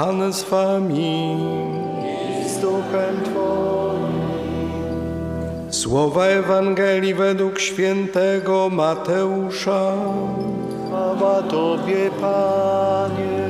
Pan z wami. z duchem Twoim. Słowa Ewangelii według świętego Mateusza. Chwała Tobie, Panie.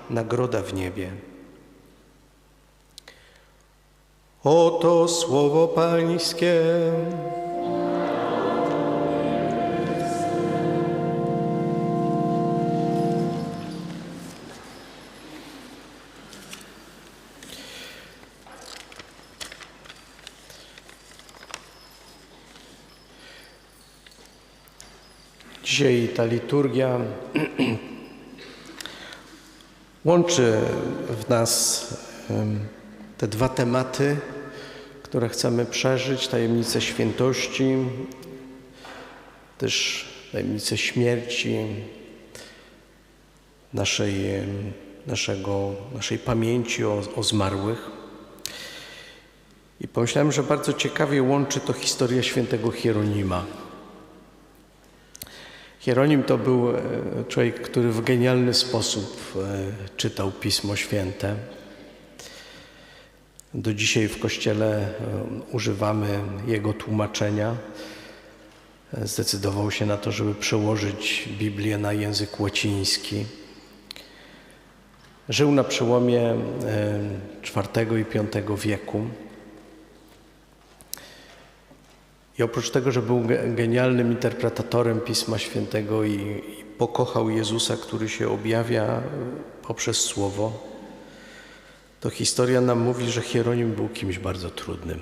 nagroda w niebie. Oto słowo Pańskie. Dzisiaj ta liturgia łączy w nas te dwa tematy, które chcemy przeżyć: tajemnicę świętości, też tajemnicę śmierci, naszej, naszego, naszej pamięci o, o zmarłych. I pomyślałem, że bardzo ciekawie łączy to historia świętego Hieronima. Hieronim to był e, człowiek, który w genialny sposób e, czytał Pismo Święte. Do dzisiaj w Kościele e, używamy jego tłumaczenia. Zdecydował się na to, żeby przełożyć Biblię na język łaciński. Żył na przełomie IV i V wieku. Oprócz tego, że był ge- genialnym interpretatorem Pisma Świętego i, i pokochał Jezusa, który się objawia e, poprzez Słowo, to historia nam mówi, że Hieronim był kimś bardzo trudnym.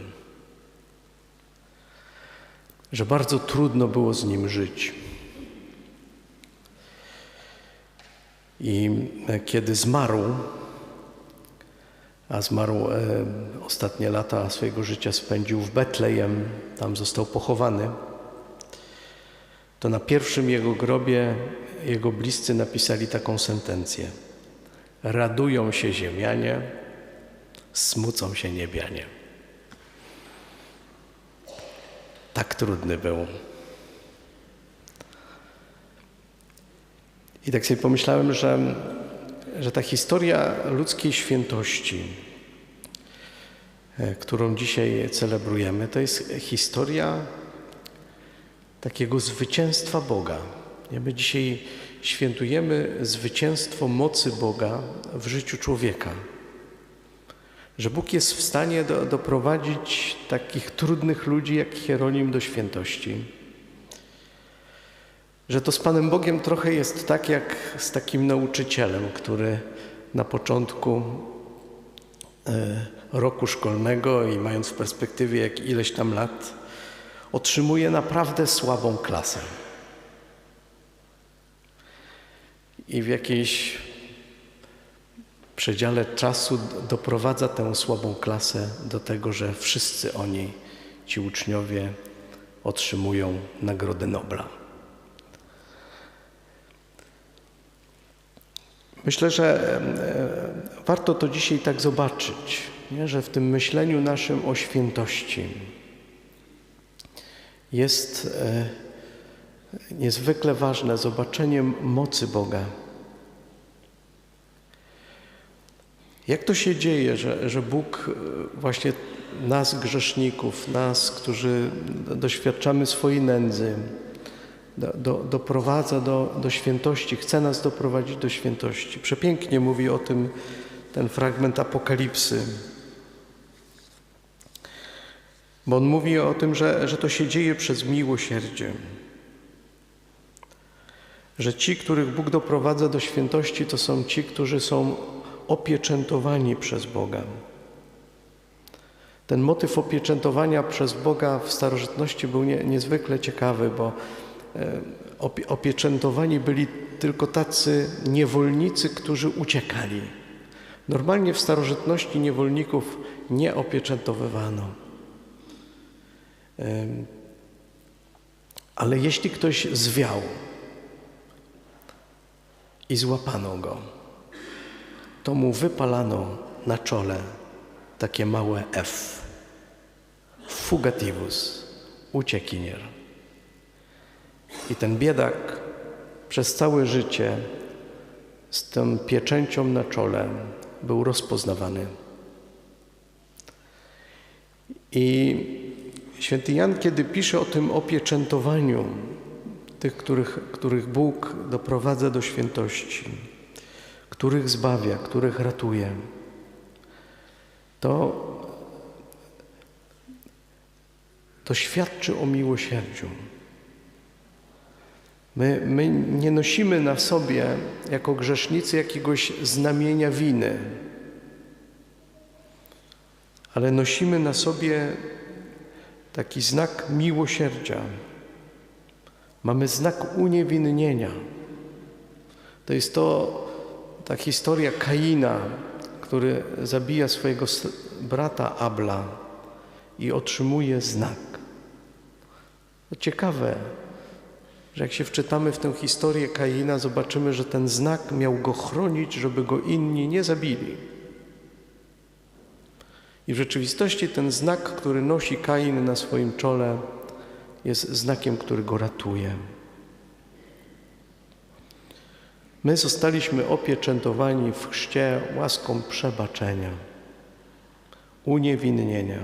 Że bardzo trudno było z nim żyć. I e, kiedy zmarł, a zmarł e, ostatnie lata swojego życia spędził w Betlejem, tam został pochowany, to na pierwszym jego grobie jego bliscy napisali taką sentencję. Radują się ziemianie, smucą się niebianie. Tak trudny był. I tak sobie pomyślałem, że, że ta historia ludzkiej świętości, e, którą dzisiaj celebrujemy, to jest historia takiego zwycięstwa Boga. My dzisiaj świętujemy zwycięstwo mocy Boga w życiu człowieka. Że Bóg jest w stanie do, doprowadzić takich trudnych ludzi jak Hieronim do świętości. Że to z Panem Bogiem trochę jest tak jak z takim nauczycielem, który na początku e, roku szkolnego i mając w perspektywie jak ileś tam lat, otrzymuje naprawdę słabą klasę. I w jakiejś przedziale czasu doprowadza tę słabą klasę do tego, że wszyscy oni ci uczniowie otrzymują Nagrodę Nobla. Myślę, że e, warto to dzisiaj tak zobaczyć, nie? że w tym myśleniu naszym o świętości jest e, niezwykle ważne zobaczenie mocy Boga. Jak to się dzieje, że, że Bóg e, właśnie nas, grzeszników, nas, którzy doświadczamy swojej nędzy, do, do, doprowadza do, do świętości, chce nas doprowadzić do świętości. Przepięknie mówi o tym ten fragment Apokalipsy. Bo on mówi o tym, że, że to się dzieje przez miłosierdzie. Że ci, których Bóg doprowadza do świętości, to są ci, którzy są opieczętowani przez Boga. Ten motyw opieczętowania przez Boga w starożytności był nie, niezwykle ciekawy, bo opieczętowani byli tylko tacy niewolnicy, którzy uciekali. Normalnie w starożytności niewolników nie opieczętowywano. Em, Ale jeśli ktoś zwiał i złapano go, to mu wypalano na czole takie małe F. Fugativus, uciekinier. I ten biedak przez całe życie z tą pieczęcią na czole był rozpoznawany. I święty Jan, kiedy pisze o tym opieczętowaniu tych, których, których Bóg doprowadza do świętości, których zbawia, których ratuje, to, to świadczy o miłosierdziu. My, my nie nosimy na sobie jako grzesznicy jakiegoś znamienia winy, ale nosimy na sobie taki znak miłosierdzia. Mamy znak uniewinnienia. To jest to ta historia Kaina, który zabija swojego brata Abla i otrzymuje znak. Ciekawe, że jak się wczytamy w tę historię Kaina, zobaczymy, że ten znak miał go chronić, żeby go inni nie zabili. I w rzeczywistości ten znak, który nosi Kain na swoim czole, jest znakiem, który go ratuje. My zostaliśmy opieczętowani w chrzcie łaską przebaczenia, uniewinnienia.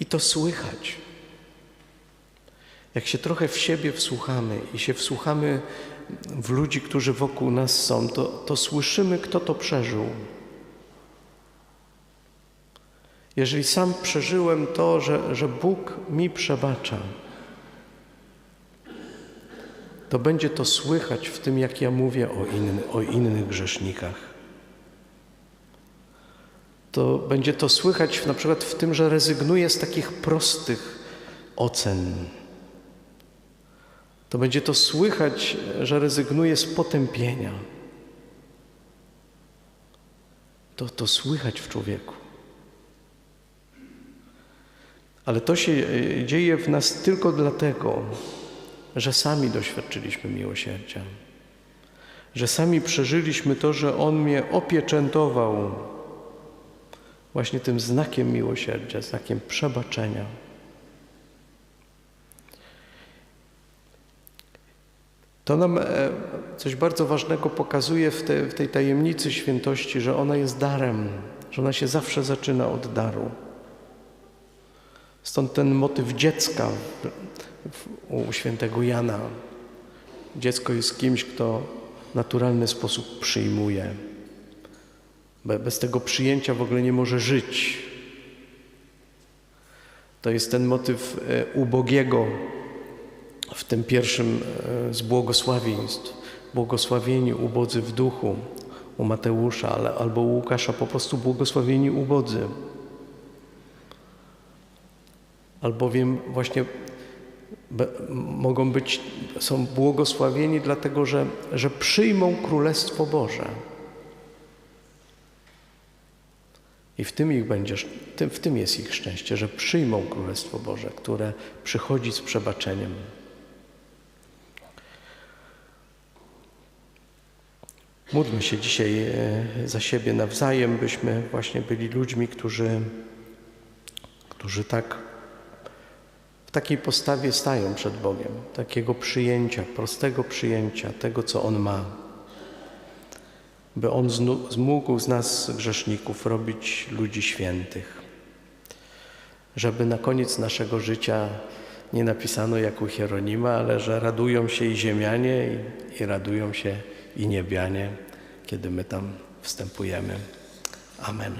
I to słychać. Jak się trochę w siebie wsłuchamy i się wsłuchamy w ludzi, którzy wokół nas są, to, to słyszymy, kto to przeżył. Jeżeli sam przeżyłem to, że, że Bóg mi przebacza, to będzie to słychać w tym, jak ja mówię o, inny, o innych grzesznikach. To będzie to słychać na przykład w tym, że rezygnuję z takich prostych ocen. To będzie to słychać, że rezygnuję z potępienia. To, to słychać w człowieku. Ale to się e, dzieje w nas tylko dlatego, że sami doświadczyliśmy miłosierdzia, że sami przeżyliśmy to, że On mnie opieczętował właśnie tym znakiem miłosierdzia, znakiem przebaczenia. To nam e, coś bardzo ważnego pokazuje w, te, w tej tajemnicy świętości, że ona jest darem, że ona się zawsze zaczyna od daru. Stąd ten motyw dziecka u świętego Jana. Dziecko jest kimś, kto w naturalny sposób przyjmuje. Be- Bez tego przyjęcia w ogóle nie może żyć. To jest ten motyw e, ubogiego w tym pierwszym e, z błogosławieństw. Błogosławieni ubodzy w duchu u Mateusza ale, albo u Łukasza po prostu błogosławieni ubodzy. Albowiem właśnie mogą być, są błogosławieni dlatego, że, że przyjmą Królestwo Boże. I w tym ich będziesz, tym, w tym jest ich szczęście, że przyjmą Królestwo Boże, które przychodzi z przebaczeniem. Módlmy się dzisiaj e, za siebie nawzajem, byśmy właśnie byli ludźmi, którzy, którzy tak w takiej postawie stają przed Bogiem, takiego przyjęcia, prostego przyjęcia tego, co On ma, by On mógł z nas, grzeszników, robić ludzi świętych, żeby na koniec naszego życia nie napisano jak u Hieronima, ale że radują się i ziemianie, i, i radują się i niebianie, kiedy my tam wstępujemy. Amen.